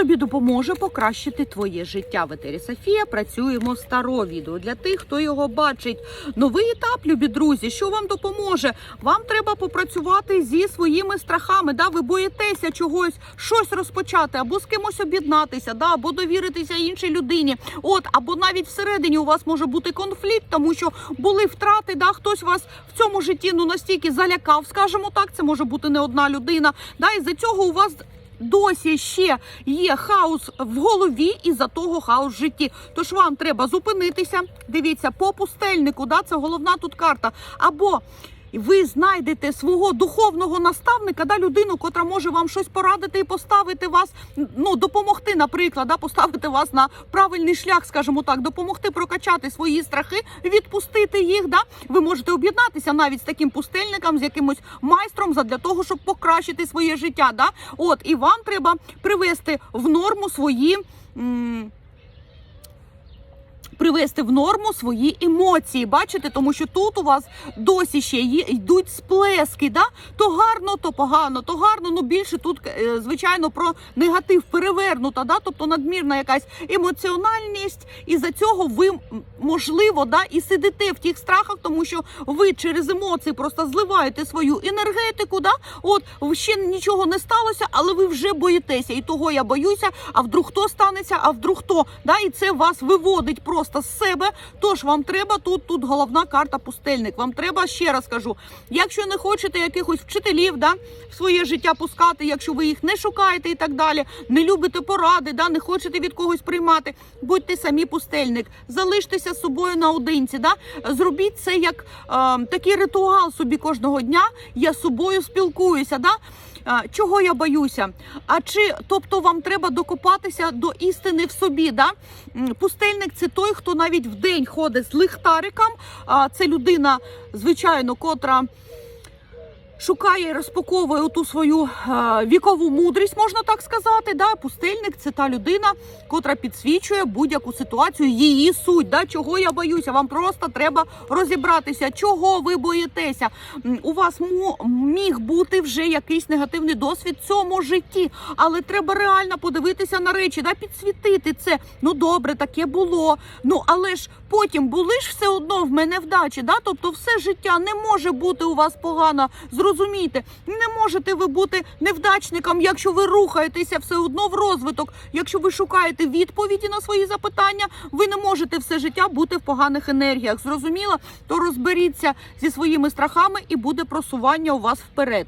Тобі допоможе покращити твоє життя. В етері Софія працюємо старо відео для тих, хто його бачить. Новий етап, любі друзі, що вам допоможе? Вам треба попрацювати зі своїми страхами. Да, ви боїтеся чогось, щось розпочати, або з кимось об'єднатися, да, або довіритися іншій людині. От, або навіть всередині у вас може бути конфлікт, тому що були втрати. Да, хтось вас в цьому житті ну настільки залякав, скажімо так. Це може бути не одна людина. Да, і за цього у вас досі ще є хаос в голові і за того хаос в житті. Тож вам треба зупинитися. Дивіться, по пустельнику, да, це головна тут карта. Або ви знайдете свого духовного наставника, да, людину, котра може вам щось порадити і поставити вас, ну допомогти, наприклад, да, поставити вас на правильний шлях, скажімо так, допомогти прокачати свої страхи, відпустити їх. Да. Ви можете об'єднатися навіть з таким пустельником, з якимось майстром, задля того, щоб покращити своє життя. Да. От і вам треба привести в норму свої. м, Привести в норму свої емоції, бачите, тому що тут у вас досі ще йдуть сплески, да? то гарно, то погано, то гарно, ну більше тут, е, звичайно, про негатив перевернута, да? тобто надмірна якась емоціональність, і за цього ви можливо да, і сидите в тих страхах, тому що ви через емоції просто зливаєте свою енергетику. Да? От ще нічого не сталося, але ви вже боїтеся. І того я боюся. А вдруг хто станеться, а вдруг хто? Да? І це вас виводить просто з себе. Тож вам треба тут, тут головна карта пустельник. Вам треба ще раз кажу, якщо не хочете якихось вчителів, да, в своє життя пускати, якщо ви їх не шукаєте і так далі, не любите поради, да, не хочете від когось приймати, будьте самі пустельник, залиштеся з собою наодинці. Да? Зробіть це як е, такий ритуал собі кожного дня. Я з собою спілкуюся. Да? Чого я боюся? А чи тобто вам треба докопатися до істини в собі? Да? Пустельник це той, хто навіть в день ходить з лихтариком. А це людина, звичайно, котра. Шукає і розпаковує ту свою е, вікову мудрість, можна так сказати. Да? Пустельник це та людина, котра підсвічує будь-яку ситуацію, її суть. Да? Чого я боюся? Вам просто треба розібратися, чого ви боїтеся. У вас міг бути вже якийсь негативний досвід в цьому житті, але треба реально подивитися на речі, да? підсвітити це. Ну добре, таке було. Ну але ж потім були ж все одно в мене вдачі. Да? Тобто, все життя не може бути у вас погано. Зрозумійте, не можете ви бути невдачником, якщо ви рухаєтеся все одно в розвиток. Якщо ви шукаєте відповіді на свої запитання, ви не можете все життя бути в поганих енергіях. Зрозуміло? То розберіться зі своїми страхами і буде просування у вас вперед.